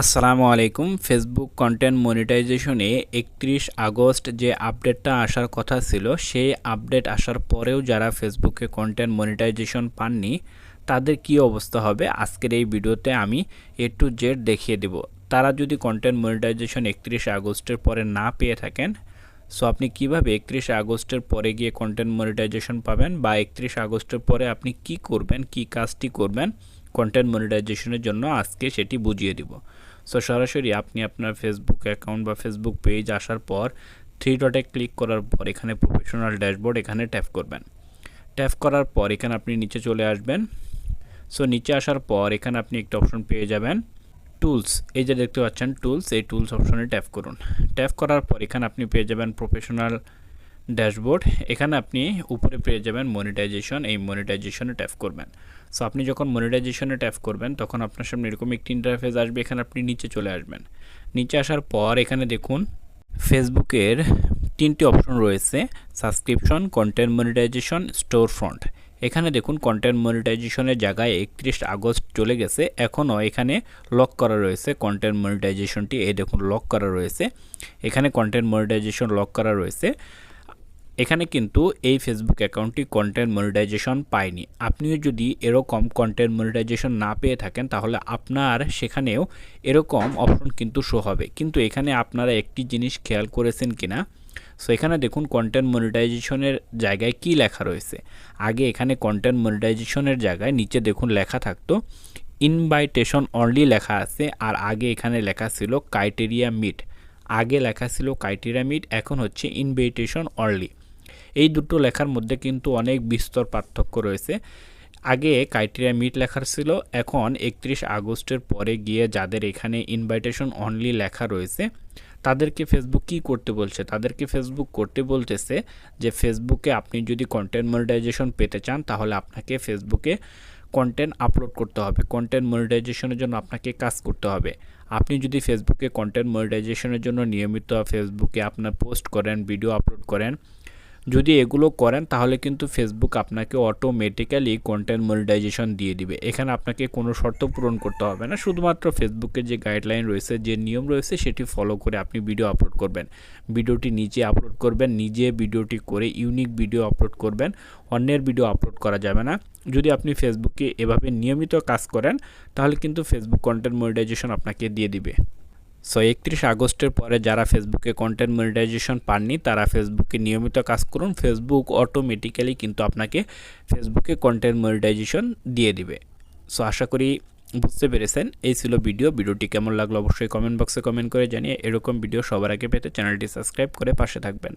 আসসালামু আলাইকুম। Facebook content মনিটাইজেশনে একত্রিশ আগস্ট যে আপডেটটা আসার কথা ছিল, সেই আপডেট আসার পরেও যারা ফেসবুকে কন্টেন্ট মনিটাইজেশন পাননি, তাদের কি অবস্থা হবে? আজকের এই ভিডিওতে আমি এ টু জেড দেখিয়ে দেব। তারা যদি কন্টেন্ট মনিটাইজেশন একত্রিশ আগস্টের পরে না পেয়ে থাকেন সো আপনি কীভাবে একত্রিশ আগস্টের পরে গিয়ে কন্টেন্ট মনিটাইজেশন পাবেন বা একত্রিশ আগস্টের পরে আপনি কি করবেন, কি কাজটি করবেন কন্টেন্ট মনিটাইজেশনের জন্য আজকে সেটি বুঝিয়ে দিব। সো সরাসরি আপনি আপনার ফেসবুক অ্যাকাউন্ট বা ফেসবুক পেজ আসার পর থ্রি ডটে ক্লিক করার পর এখানে প্রফেশনাল ড্যাশবোর্ড এখানে ট্যাপ করবেন। ট্যাপ করার পর এখানে আপনি নিচে চলে আসবেন। সো নিচে আসার পর এখানে আপনি একটা অপশন পেয়ে যাবেন টুলস এই যে দেখতে পাচ্ছেন টুলস এই টুলস অপশনে ট্যাপ করুন। ট্যাপ করার পর এখানে আপনি পেয়ে যাবেন প্রফেশনাল ড্যাশবোর্ড, এখানে আপনি উপরে পেয়ে যাবেন মনিটাইজেশন এই মনিটাইজেশনে ট্যাপ করবেন। সো আপনি যখন মনিটাইজেশনে ট্যাপ করবেন, তখন আপনার সামনে এরকম একটি ইন্টারফেস আসবে, এখানে আপনি নিচে চলে আসবেন। নিচে আসার পর এখানে দেখুন ফেসবুকের তিনটি অপশন রয়েছে subscription content monetization store front এখানে দেখুন কন্টেন্ট মনিটাইজেশনের জায়গায় একত্রিশ আগস্ট চলে গেছে, এখনও এখানে লক করা রয়েছে কন্টেন্ট মনিটাইজেশনটি এই দেখুন লক করা রয়েছে। এখানে কন্টেন্ট মনিটাইজেশন লক করা রয়েছে। এখানে কিন্তু এই ফেসবুক অ্যাকাউন্টটি কন্টেন্ট মনিটাইজেশন পায়নি। আপনিও যদি এরকম কন্টেন্ট মনিটাইজেশন না পেয়ে থাকেন, তাহলে আপনার সেখানেও এরকম অপশন কিন্তু শো হবে। কিন্তু এখানে আপনারা একটি জিনিস খেয়াল করেছেন কিনা? সো এখানে দেখুন কন্টেন্ট মনিটাইজেশনের জায়গায় কি লেখা রয়েছে। আগে এখানে কন্টেন্ট মনিটাইজেশনের জায়গায় নিচে দেখুন লেখা থাকতো ইনভাইটেশন অনলি লেখা আছে, আর আগে এখানে লেখা ছিল ক্রাইটেরিয়া মিট আগে লেখা ছিল ক্রাইটেরিয়া মিট এখন হচ্ছে ইনভাইটেশন অনলি এই দুটো লেখার মধ্যে কিন্তু অনেক বিস্তর পার্থক্য রয়েছে। আগে ক্রাইটেরিয়া মিট লেখার ছিল, এখন একত্রিশ আগস্টের পরে গিয়ে যাদের এখানে ইনভাইটেশন অনলি লেখা রয়েছে, তাদেরকে ফেসবুক কি করতে বলছে? তাদেরকে ফেসবুক করতে বলতেছে যে ফেসবুকে আপনি যদি কন্টেন্ট মনিটাইজেশন পেতে চান, তাহলে আপনাকে ফেসবুকে কন্টেন্ট আপলোড করতে হবে। কন্টেন্ট মনিটাইজেশনের জন্য আপনাকে কাজ করতে হবে। আপনি যদি ফেসবুকে কন্টেন্ট মনিটাইজেশনের জন্য নিয়মিত ফেসবুকে আপনার পোস্ট করেন ভিডিও আপলোড করেন যদি এগুলো করেন, তাহলে কিন্তু ফেসবুক আপনাকে অটোমেটিক্যালি কন্টেন্ট মনিটাইজেশন দিয়ে দিবে। এখানে আপনাকে কোনো শর্ত পূরণ করতে হবে না। শুধুমাত্র ফেসবুকের যে গাইডলাইন রয়েছে, যে নিয়ম রয়েছে, সেটি ফলো করে আপনি ভিডিও আপলোড করবেন। ভিডিওটি নিজে আপলোড করবেন, নিজে ভিডিওটি করে ইউনিক ভিডিও আপলোড করবেন, অন্যের ভিডিও আপলোড করা যাবে না। যদি আপনি ফেসবুকে এভাবে নিয়মিত কাজ করেন, তাহলে কিন্তু ফেসবুক কন্টেন্ট মনিটাইজেশন আপনাকে দিয়ে দিবে। সো একত্রিশ আগস্টের পরে যারা ফেসবুকে কন্টেন্ট মনিটাইজেশন পাননি, তারা ফেসবুকে নিয়মিত কাজ করুন। ফেসবুক অটোমেটিক্যালি কিন্তু আপনাকে ফেসবুকে কন্টেন্ট মনিটাইজেশন দিয়ে দিবে। সো আশা করি বুঝতে পেরেছেন। এই ছিল ভিডিও। ভিডিওটি কেমন লাগল অবশ্যই কমেন্ট বক্সে কমেন্ট করে জানিয়ে এরকম ভিডিও সবার আগে পেতে চ্যানেলটি সাবস্ক্রাইব করে পাশে থাকবেন।